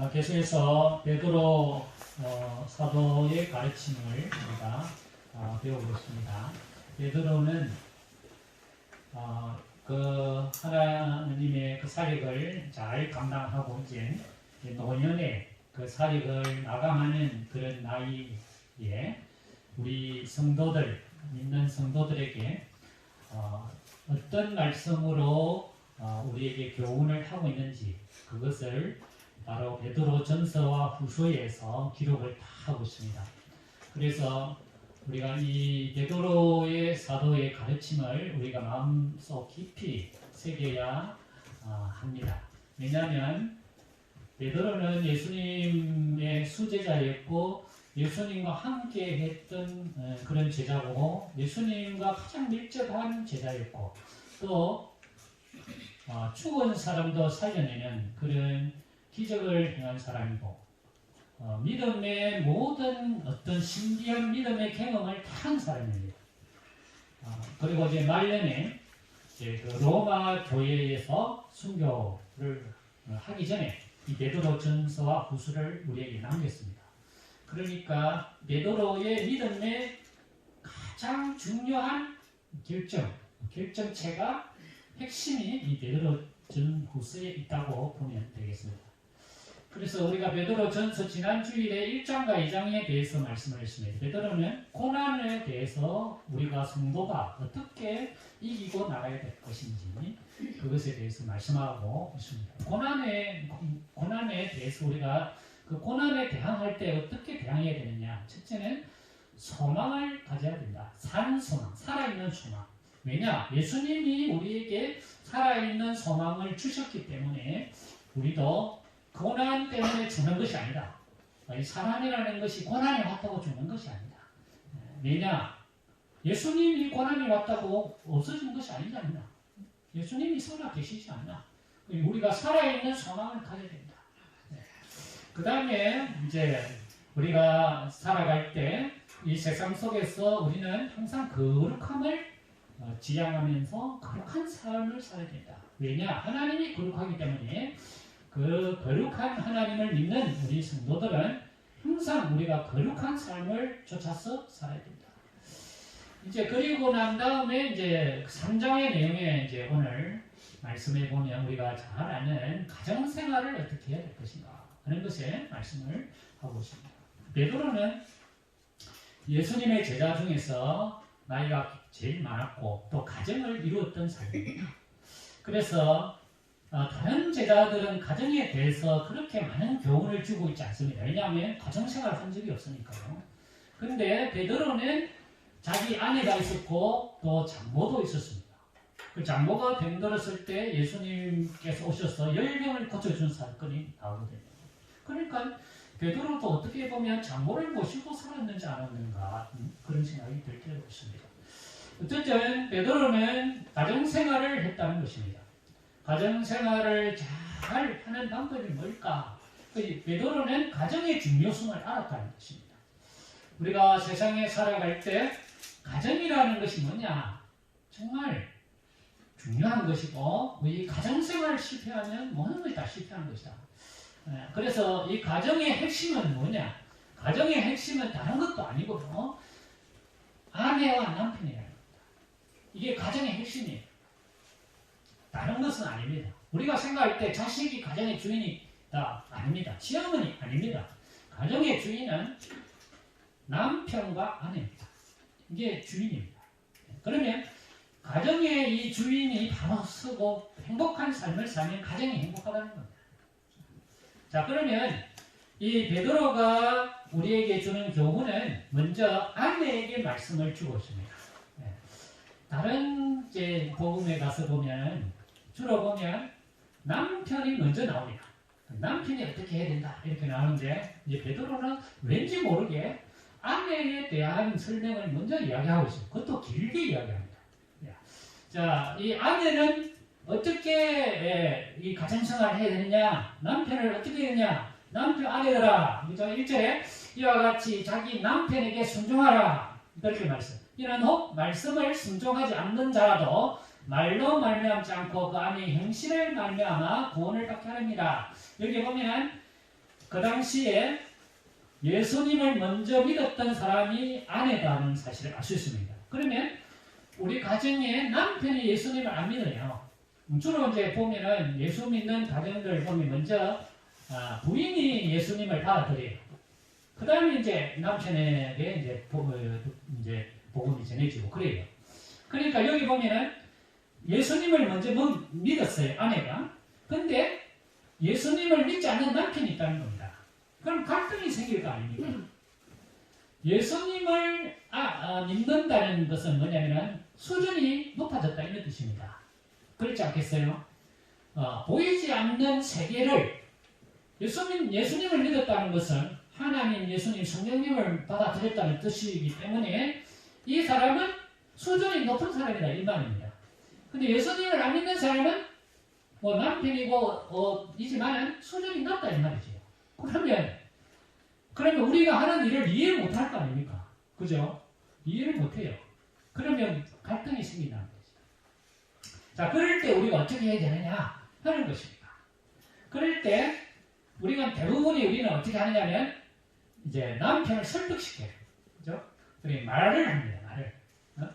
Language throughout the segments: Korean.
어, 계속해서 베드로 어, 사도의 가르침을 우리가 어, 배워보겠습니다. 베드로는 어, 그 하나님의 그 사역을 잘 감당하고 이제 노년에 그 사역을 나감하는 그런 나이에 우리 성도들 믿는 성도들에게 어, 어떤 말씀으로 어, 우리에게 교훈을 하고 있는지 그것을 바로 베드로 전서와 후서에서 기록을 다 하고 있습니다. 그래서 우리가 이 베드로의 사도의 가르침을 우리가 마음속 깊이 새겨야 어, 합니다. 왜냐하면 베드로는 예수님의 수제자였고 예수님과 함께 했던 어, 그런 제자고 예수님과 가장 밀접한 제자였고 또 어, 죽은 사람도 살려내는 그런 기적을 행한 사람이고 어, 믿음의 모든 어떤 신비한 믿음의 경험을 다 한 사람입니다. 어, 그리고 이제 말년에 이제 그 로마 교회에서 순교를 어, 하기 전에 이 베드로 전서와 후서를 우리에게 남겼습니다. 그러니까 베드로의 믿음의 가장 중요한 결정, 결정체가 핵심이 이 베드로 전 후서에 있다고 보면 되겠습니다. 그래서 우리가 베드로 전서 지난 주일에 1장과 2장에 대해서 말씀을 했습니다. 베드로는 고난에 대해서 우리가 성도가 어떻게 이기고 나가야 될 것인지 그것에 대해서 말씀하고 있습니다. 고난에 고난에 대해서 우리가 그 고난에 대항할 때 어떻게 대항해야 되느냐? 첫째는 소망을 가져야 된다. 산 소망, 살아있는 소망. 왜냐? 예수님이 우리에게 살아있는 소망을 주셨기 때문에 우리도 고난 때문에 죽는 것이 아니다. 사람이라는 것이 고난이 왔다고 죽는 것이 아니다. 왜냐? 예수님이 고난이 왔다고 없어진 것이 아니잖아. 예수님이 살아 계시지 않나. 우리가 살아있는 소망을 가져야 된다. 그 다음에 이제 우리가 살아갈 때 이 세상 속에서 우리는 항상 거룩함을 어, 지향하면서 거룩한 삶을 살아야 된다. 왜냐? 하나님이 거룩하기 때문에 그 거룩한 하나님을 믿는 우리 성도들은 항상 우리가 거룩한 삶을 쫓아서 살아야 된다. 이제 그리고 난 다음에 이제 3장의 내용에 이제 오늘 말씀해 보면 우리가 잘 아는 가정 생활을 어떻게 해야 될 것인가 하는 것에 말씀을 하고 있습니다. 베드로는 예수님의 제자 중에서 나이가 제일 많았고 또 가정을 이루었던 사람입니다. 그래서 어, 다른 제자들은 가정에 대해서 그렇게 많은 교훈을 주고 있지 않습니다. 왜냐하면 가정생활을 한 적이 없으니까요. 근데 베드로는 자기 아내가 있었고 또 장모도 있었습니다. 그 장모가 병들었을 때 예수님께서 오셔서 열병을 고쳐준 사건이 나오거든요. 그러니까 베드로도 어떻게 보면 장모를 모시고 살았는지 않았는가 음, 그런 생각이 들 때가 있습니다. 어쨌든 베드로는 가정생활을 했다는 것입니다. 가정생활을 잘 하는 방법이 뭘까? 베드로는 가정의 중요성을 알았다는 것입니다. 우리가 세상에 살아갈 때 가정이라는 것이 뭐냐? 정말 중요한 것이고 이 가정생활 실패하면 모든 것이 다 실패하는 것이다. 예, 그래서 이 가정의 핵심은 뭐냐? 가정의 핵심은 다른 것도 아니고 어? 아내와 남편이라는 겁니다. 이게 가정의 핵심이에요. 것은 아닙니다. 우리가 생각할 때 자식이 가정의 주인이다 아닙니다. 시어머니 아닙니다. 가정의 주인은 남편과 아내입니다. 이게 주인입니다. 그러면 가정의 이 주인이 바로 쓰고 행복한 삶을 살면 가정이 행복하다는 겁니다. 자 그러면 이 베드로가 우리에게 주는 교훈은 먼저 아내에게 말씀을 주고 있습니다. 네. 다른 이제 복음에 가서 보면 주로 보면 남편이 먼저 나옵니다. 남편이 어떻게 해야 된다 이렇게 나오는데 이제 베드로는 왠지 모르게 아내에 대한 설명을 먼저 이야기하고 있어요. 그것도 길게 이야기합니다. 자, 이 아내는 어떻게 예, 이 가정생활을 해야 되느냐? 남편을 어떻게 해야 되느냐? 남편 아내들아, 1절에 이와 같이 자기 남편에게 순종하라. 이렇게 말씀. 이런 혹 말씀을 순종하지 않는 자라도 말로 말미암지 않고 그 안에 행실을 말미암아 구원을 받게 하렵니다. 여기 보면 그 당시에 예수님을 먼저 믿었던 사람이 아내다는 사실을 알 수 있습니다. 그러면 우리 가정에 남편이 예수님을 안 믿어요. 주로 이제 보면은 예수 믿는 가정들 보면 먼저 아, 부인이 예수님을 받아들여요. 그 다음에 이제 남편에게 복, 이제 복음이 전해지고 그래요. 그러니까 여기 보면은 예수님을 먼저 뭐 믿었어요, 아내가. 근데 예수님을 믿지 않는 남편이 있다는 겁니다. 그럼 갈등이 생길 거 아닙니까? 예수님을 아, 아, 믿는다는 것은 뭐냐면은 수준이 높아졌다 이런 뜻입니다. 그렇지 않겠어요? 어, 보이지 않는 세계를 예수님, 예수님을 믿었다는 것은 하나님, 예수님, 성령님을 받아들였다는 뜻이기 때문에 이 사람은 수준이 높은 사람이다 이 말입니다. 근데 예수님을 안 믿는 사람은 뭐 남편이고 어, 이지만은 수준이 낮다 이 말이죠. 그러면 그러면 우리가 하는 일을 이해 못할 거 아닙니까? 그죠? 이해를 못해요. 그러면 갈등이 생긴다는 거죠. 자, 그럴 때 우리가 어떻게 해야 되느냐 하는 것입니다. 그럴 때 우리가 대부분이 우리는 어떻게 하느냐면 이제 남편을 설득시켜요. 그죠? 그래 말을 합니다. 말을. 어?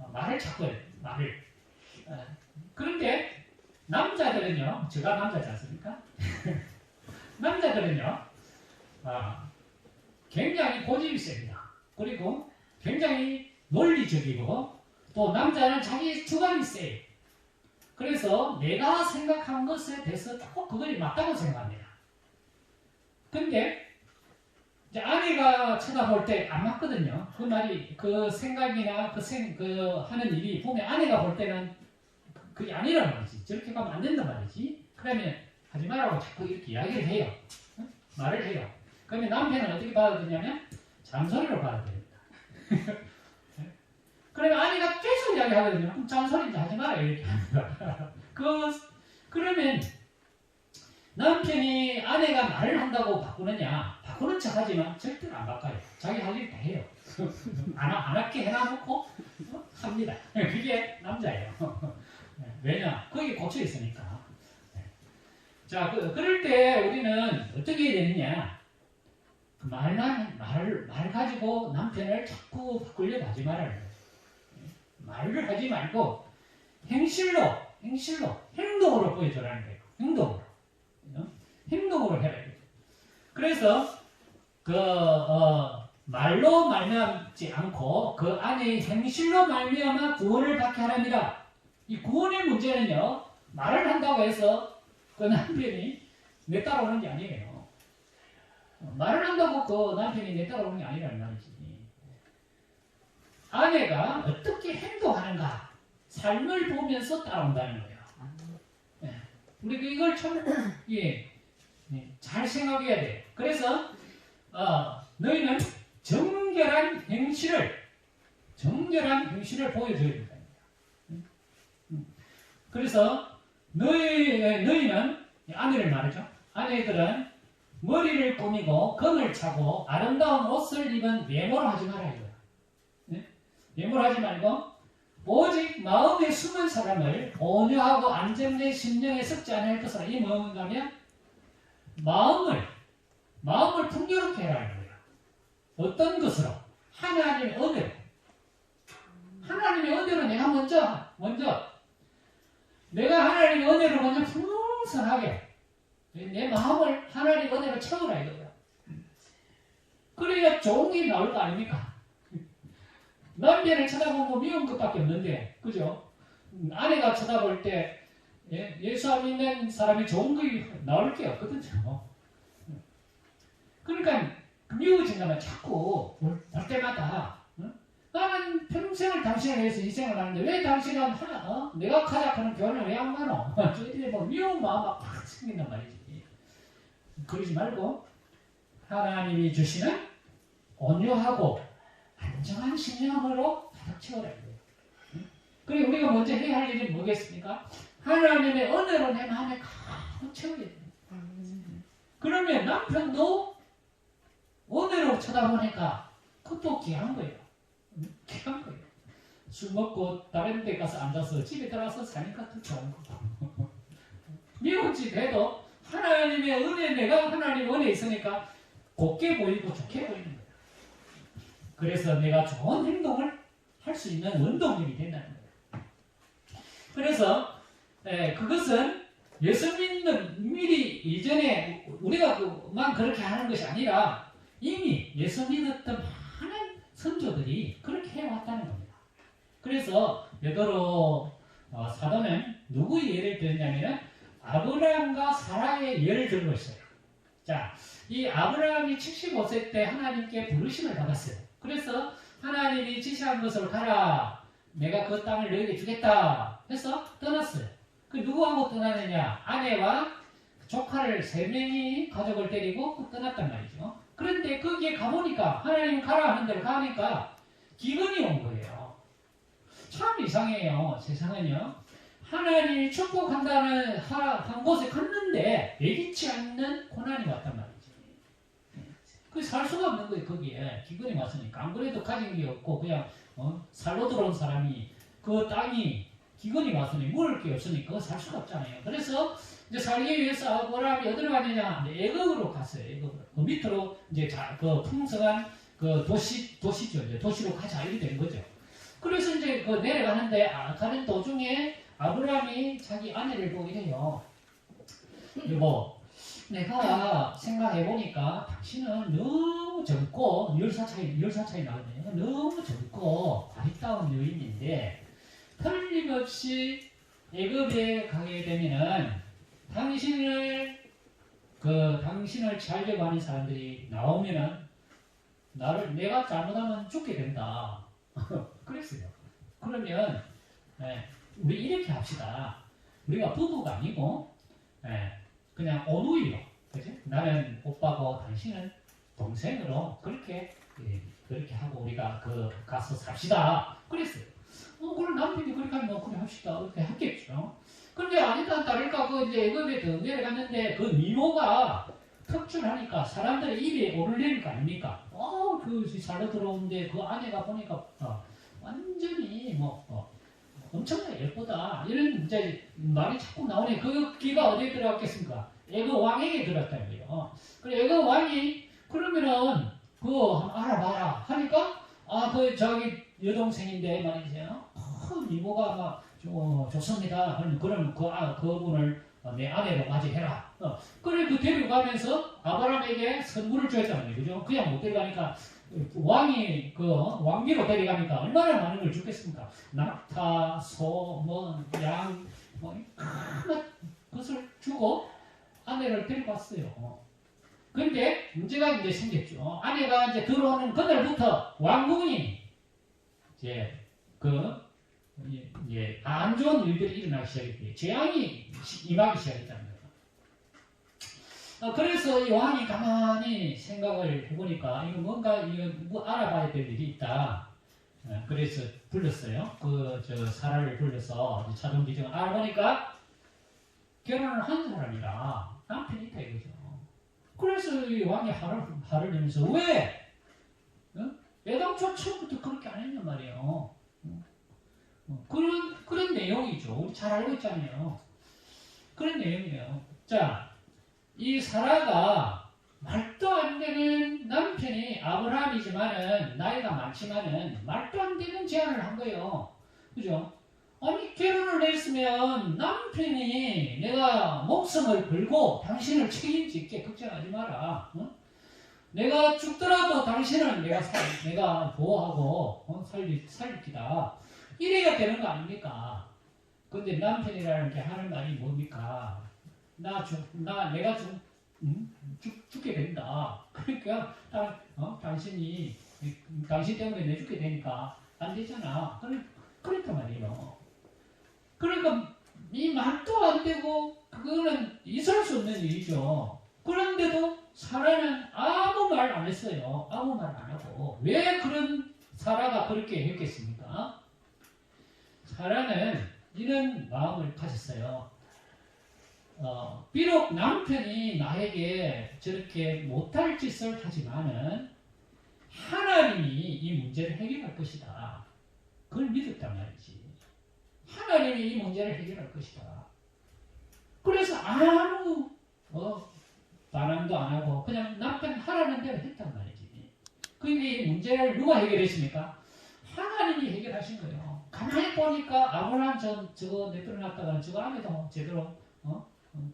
어, 말을 해요. 말을. 어, 그런데 남자들은요, 제가 남자지 않습니까? 남자들은요, 아, 굉장히 고집이 셉니다. 그리고 굉장히 논리적이고 또 남자는 자기 주관이 세요. 그래서 내가 생각한 것에 대해서 꼭 그것이 맞다고 생각합니다. 근데 이제 아내가 쳐다볼 때 안 맞거든요. 그 말이 그 생각이나 그, 생, 그 하는 일이 보면 아내가 볼 때는 그게 아니란 말이지. 저렇게 가면 안 된단 말이지. 그러면 하지 말라고 자꾸 이렇게 이야기를 해요. 응? 말을 해요. 그러면 남편은 어떻게 받아들이냐면 잔소리로 받아들입니다. 그러면 아내가 계속 이야기하거든요. 그럼 잔소리 하지 마라 이렇게 합니다. 그 그러면 남편이 아내가 말을 한다고 바꾸느냐 바꾸는 척 하지만 절대로 안 바꿔요. 자기 할 일 다 해요. 안, 안 할게 해놔놓고 어? 합니다. 그게 남자예요. 왜냐 거기 고쳐 있으니까. 자 그, 그럴 때 우리는 어떻게 해야 되느냐 그 말만 말, 말 가지고 남편을 자꾸 바꾸려고 하지 말아요. 말을 하지 말고 행실로 행실로 행동으로 보여줘라는 거예요. 행동으로 어? 행동으로 돼요. 그래서 그 어, 말로 말미암지 않고 그 안에 행실로 말미암아 구원을 받게 하랍니다. 이 구원의 문제는요 말을 한다고 해서 그 남편이 내 따라오는 게 아니에요. 말을 한다고 그 남편이 내 따라오는 게 아니라는 말이지. 아내가 어떻게 행동하는가 삶을 보면서 따라온다는 거예요. 예. 우리 이걸 참 예, 예, 잘 생각해야 돼. 그래서 어, 너희는 정결한 행실을 정결한 행실을 보여줘야 된다. 음. 그래서 너희 너희는 아내를 말이죠. 아내들은 머리를 꾸미고 금을 차고 아름다운 옷을 입은 외모를 하지 말아요. 네? 외모를 하지 말고 오직 마음에 숨은 사람을 온유하고 안정된 심령에 섞지 않을 것이라 이 뭔가 하면 마음을 마음을 풍요롭게 해라는 거예요. 어떤 것으로? 하나님의 은혜로. 하나님의 은혜로 내가 먼저 먼저 내가 하나님의 은혜로 먼저 풍성하게 내 마음을 하나님 은혜로 채우라 이거야. 그래야 좋은 게 나올 거 아닙니까? 남편을 쳐다보면 미운 것밖에 없는데, 그죠? 아내가 쳐다볼 때 예, 예수 안 믿는 사람이 좋은 게 나올 게 없거든요. 그러니까 미워진다면 자꾸 볼, 볼 때마다 어? 나는 평생을 당신을 위해서 희생을 하는데 왜 당신은 하나, 어? 내가 가작하는 교훈을 왜 안 가노? 저희들이 뭐 미운 마음이 팍 생긴단 말이지. 그러지 말고 하나님이 주시는 온유하고 안정한 심령으로 가득 채워라. 그리고 우리가 먼저 해야 할 일이 뭐겠습니까? 하나님의 은혜로 내 마음에 가득 채워야 돼요. 그러면 남편도 은혜로 쳐다보니까 그것도 귀한 거예요. 귀한 거예요. 술 먹고 다른 데 가서 앉아서 집에 들어와서 사니까 더 좋은 거고. 미운 짓 해도 하나님의 은혜, 내가 하나님의 은혜 있으니까 곱게 보이고 좋게 보이는 거야. 그래서 내가 좋은 행동을 할 수 있는 원동력이 된다는 거예요. 그래서 에, 그것은 예수 믿는 미리 이전에 우리가 그만 그렇게 하는 것이 아니라 이미 예수 믿었던 선조들이 그렇게 해왔다는 겁니다. 그래서 베드로 어, 사도는 누구의 예를 들었냐면 아브라함과 사라의 예를 들고 있어요. 자, 이 아브라함이 75세 때 하나님께 부르심을 받았어요. 그래서 하나님이 지시한 것을 가라. 내가 그 땅을 너에게 주겠다. 해서 떠났어요. 그 누구하고 떠나느냐? 아내와 조카를 세 명이 가족을 데리고 떠났단 말이죠. 그런데 거기에 가보니까 하나님 가라 하는 대로 가니까 기근이 온 거예요. 참 이상해요. 세상은요. 하나님이 축복한다는 하- 한 곳에 갔는데 예기치 않는 고난이 왔단 말이지. 그살 수가 없는 거예요 거기에 기근이 왔으니까 안 그래도 가진 게 없고 그냥 어? 살로 들어온 사람이 그 땅이 기근이 왔으니 먹을 게 없으니까 살 수가 없잖아요. 그래서 이제 살기 위해서 아브라함이 어디로 가느냐? 이제 애굽으로 갔어요. 애굽으로. 그 밑으로 이제 자, 그 풍성한 그 도시 도시죠. 이제 도시로 가자 이렇게 된 거죠. 그래서 이제 그 내려가는데 아, 가는 도중에 아브라함이 자기 아내를 보게 돼요. 여보, 내가 생각해 보니까 당신은 너무 젊고 열사 차이 열사 차이 나거든요. 너무 젊고 아리따운 여인인데 틀림없이 애굽에 가게 되면은 당신을 그 당신을 살려고 하는 사람들이 나오면은 나를 내가 잘못하면 죽게 된다. 그랬어요. 그러면 예, 우리 이렇게 합시다. 우리가 부부가 아니고 예, 그냥 오누이로 그지? 나는 오빠고 당신은 동생으로 그렇게 예, 그렇게 하고 우리가 그 가서 삽시다. 그랬어요. 어, 그럼 남편이 그렇게 하면 그래 합시다. 그렇게 했겠죠. 근데 아니다 다를까 그 이제 애굽에 더 내려갔는데 그 미모가 특출하니까 사람들의 입에 오르려는 거 아닙니까? 어, 그 살로 들어오는데 그 아내가 보니까 어, 완전히 뭐 어, 엄청나게 예쁘다 이런 이제 말이 자꾸 나오네. 그 귀가 어디에 들어갔겠습니까? 애굽 왕에게 들었다는 거예요. 그래 애굽 왕이 그러면은 한번 알아봐라 하니까 아 그 저기 여동생인데 말이죠. 어, 미모가 막 어, 좋습니다. 그럼 그럼 그 아, 그분을 어, 내 아내로 맞이해라. 어, 그래 그 데려가면서 아브라함에게 선물을 말이에요. 그죠? 그냥 못 데려가니까 왕이 그 왕비로 데려가니까 얼마나 많은 걸 주겠습니까? 낙타, 소, 뭐, 양, 뭐, 큰 것을 주고 아내를 데리고 왔어요. 근데 문제가 이제 생겼죠. 아내가 이제 들어오는 그날부터 왕궁이 이제 그 이제 안 좋은 일들이 일어나기 시작했대요. 재앙이 시- 임하기 거예요. 어, 그래서 이 왕이 가만히 생각을 해보니까 이거 뭔가 이거 뭐 알아봐야 될 일이 있다. 어, 그래서 불렀어요. 그 저 사라를 불러서 차동 기정을 알아보니까 결혼을 한 사람이라 남편이 있다 이거죠. 그래서 이 왕이 화를 화를 내면서 왜? 어? 애당초 처음부터 그렇게 안 했단 말이에요. 내용이죠. 우리 잘 알고 있잖아요. 그런 내용이에요. 자, 이 사라가 말도 안 되는 남편이 아브라함이지만은 나이가 많지만은 말도 안 되는 제안을 한 거예요. 그죠? 아니 결혼을 했으면 남편이 내가 목숨을 걸고 당신을 책임질게 걱정하지 마라. 어? 내가 죽더라도 당신은 내가 살, 내가 보호하고 어? 살리 살리기다. 이래야 되는 거 아닙니까? 근데 남편이라는 게 하는 말이 뭡니까? 나 죽, 나 내가 죽, 음? 죽 죽게 된다. 그러니까 당, 어? 당신이 당신 때문에 내 죽게 되니까 안 되잖아. 그래 그랬단 말이에요. 그러니까 이 말도 안 되고 그거는 있을 수 없는 일이죠. 그런데도 사라는 아무 말 안 했어요. 아무 말 안 하고 왜 그런 사라가 그렇게 했겠습니까? 사라는 이런 마음을 가졌어요. 어, 비록 남편이 나에게 저렇게 못할 짓을 하지만은 하나님이 이 문제를 해결할 것이다. 그걸 믿었단 말이지. 하나님이 이 문제를 해결할 것이다. 그래서 아무 어, 반항도 안 하고 그냥 남편 하라는 대로 했단 말이지. 그게 이 문제를 누가 해결했습니까? 하나님이 해결하신 거예요. 가만히 보니까 아브라함 전 저거 내버려놨다가 저거 안에도 제대로 어? 어,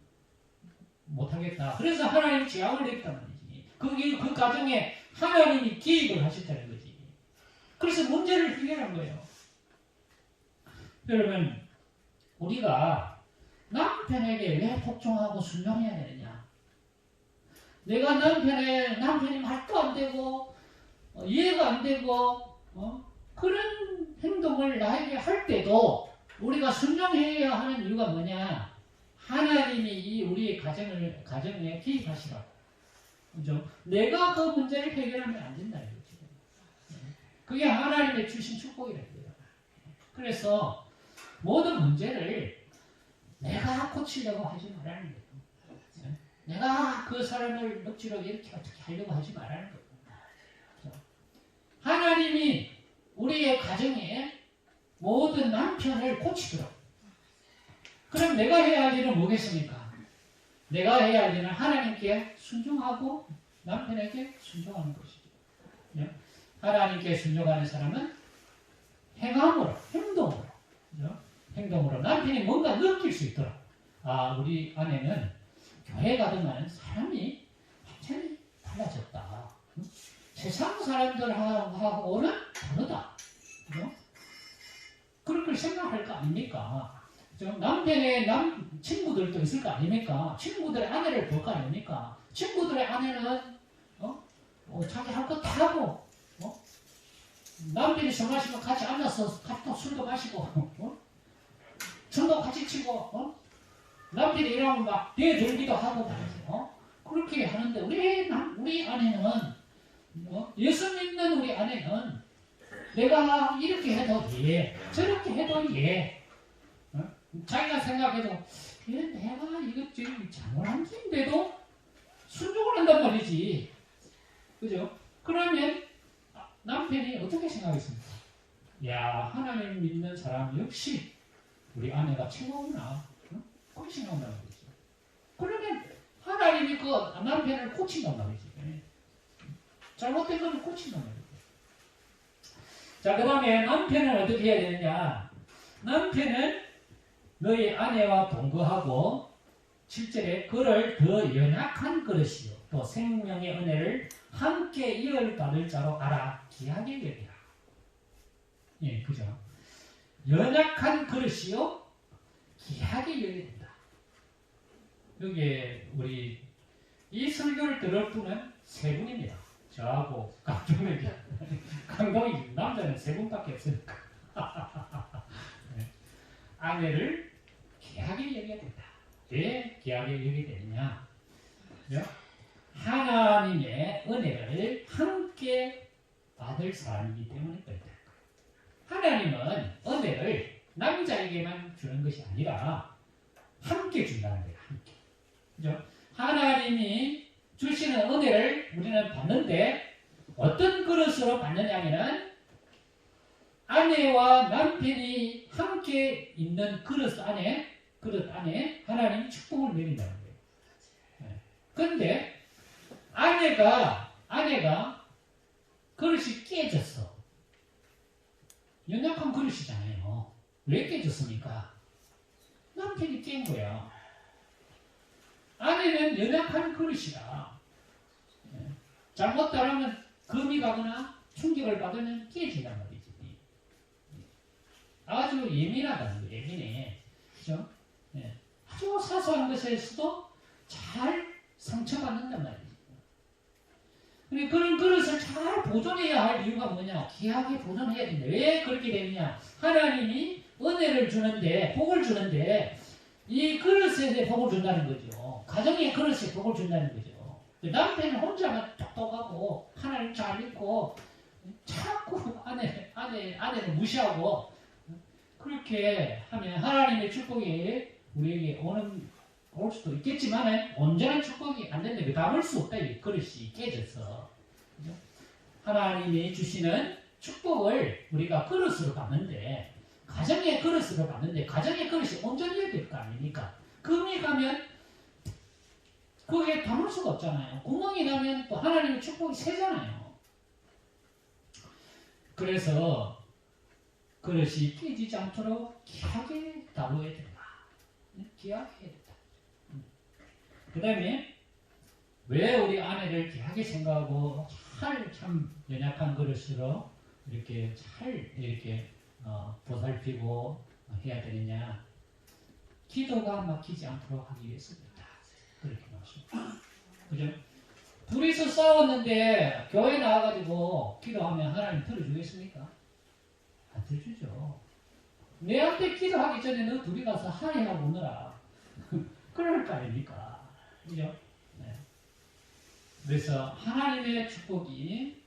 못하겠다. 그래서 하나님 제약을 냈단 말이지. 그게 그 과정에 하나님이 개입을 하셨다는 거지. 그래서 문제를 해결한 거예요. 여러분 우리가 남편에게 왜 복종하고 순종해야 되느냐? 내가 남편의 남편이 말도 안 되고 어, 이해가 안 되고 어? 그런 행동을 나에게 할 때도 우리가 순종해야 하는 이유가 뭐냐? 하나님이 이 우리의 가정을 가정에 개입하시라고. 그죠? 내가 그 문제를 해결하면 안 된다 이거지. 그게 하나님의 주신 축복이라고요. 그래서 모든 문제를 내가 고치려고 하지 말라는 거예요. 내가 그 사람을 억지로 이렇게 어떻게 하려고 하지 말라는 거예요. 하나님이 우리의 가정에 모든 남편을 고치도록. 그럼 내가 해야 할 일은 뭐겠습니까? 내가 해야 할 일은 하나님께 순종하고 남편에게 순종하는 것이죠. 예? 하나님께 순종하는 사람은 행함으로, 행동으로? 행동으로 남편이 뭔가 느낄 수 있도록. 아, 우리 아내는 교회 가더만 사람이 완전히 달라졌다. 응? 세상 사람들하고는 다르다. 그죠? 그렇게 생각할 거 아닙니까? 저 남편의 남 친구들도 있을 거 아닙니까? 친구들의 아내를 볼 거 아닙니까? 친구들의 아내는 어? 어, 자기 할 거 다 하고 어? 남편이 술 마시고 같이 앉아서 같이 또 술도 마시고 어? 전도 같이 치고 어? 남편이 일하면 막 대들기도 하고. 어? 그렇게 하는데 우리 남, 우리 아내는 어? 예수 믿는 우리 아내는 내가 이렇게 해도 예, 저렇게 해도 예. 어? 자기가 생각해도 예, 내가 이것 지금 잘못한 긴데도 순종을 한단 말이지. 그죠? 그러면 아, 남편이 어떻게 생각했습니까? 야 하나님 믿는 사람 역시 우리 아내가 최고구나. 어? 그렇게 생각한다는 거죠. 그러면 하나님이 그 남편을 고친단 말이지. 잘못된 걸 고친단 말이지. 자, 그 다음에 남편은 어떻게 해야 되느냐? 남편은 너희 아내와 동거하고 7절에 그를 더 연약한 그릇이요. 또 생명의 은혜를 함께 이어받을 자로 알아 귀하게 여기라. 예, 그죠? 연약한 그릇이요. 여겨야 된다. 여기에 우리 이 설교를 들을 분은 세 분입니다. 저하고 강동이 강동이 남자는 세 분밖에 없으니까 네. 아내를 귀하게 여겨야 된다. 왜 귀하게 여겨야 되느냐? 그죠? 하나님의 은혜를 함께 받을 사람이기 때문에 그렇다. 하나님은 은혜를 남자에게만 주는 것이 아니라 함께 준다는 거예요. 함께. 그죠? 하나님이 주시는 은혜를 우리는 받는데 어떤 그릇으로 받느냐면은 아내와 남편이 함께 있는 그릇 안에 그릇 안에 하나님 축복을 내린다는 거예요. 네. 근데 아내가 아내가 그릇이 깨졌어. 연약한 그릇이잖아요. 왜 깨졌습니까? 남편이 깬 거야. 아내는 연약한 그릇이다. 예. 잘못 따르면 금이 가거나 충격을 받으면 깨진단 말이지. 아주 예민하다는 거예요. 예민해. 그죠? 예. 아주 사소한 것에서도 잘 상처받는단 말이지. 근데 그런 그릇을 잘 보존해야 할 이유가 뭐냐? 귀하게 보존해야 된다. 왜 그렇게 되느냐? 하나님이 은혜를 주는데, 복을 주는데, 이 그릇에 복을 준다는 거죠. 가정의 그릇에 복을 준다는 거죠. 남편은 혼자만 똑똑하고, 하나님 잘 믿고, 자꾸 아내, 아내, 아내를 무시하고, 그렇게 하면 하나님의 축복이 우리에게 오는, 올 수도 있겠지만, 온전한 축복이 안 된다. 담을 수 없다. 이 그릇이 깨져서. 하나님이 주시는 축복을 우리가 그릇으로 받는데, 가정의 그릇으로 받는데 가정의 그릇이 온전해야 될 거 아닙니까? 금이 가면 그게 담을 수가 없잖아요. 구멍이 나면 또 하나님의 축복이 새잖아요. 그래서 그릇이 깨지지 않도록 귀하게 다루어야 된다. 네, 귀하게 해야 된다. 그 다음에 왜 우리 아내를 귀하게 생각하고 잘 참 연약한 그릇으로 이렇게 잘 이렇게 어, 보살피고 해야 되느냐? 기도가 막히지 않도록 하기 위해서입니다. 그렇게 말씀합니다. 그죠? 둘이서 싸웠는데 교회 나와가지고 기도하면 하나님 들어주겠습니까? 안 들어주죠. 내한테 기도하기 전에 너 둘이 가서 하해하고 오너라. 그럴 거 아닙니까? 그죠? 네. 그래서 하나님의 축복이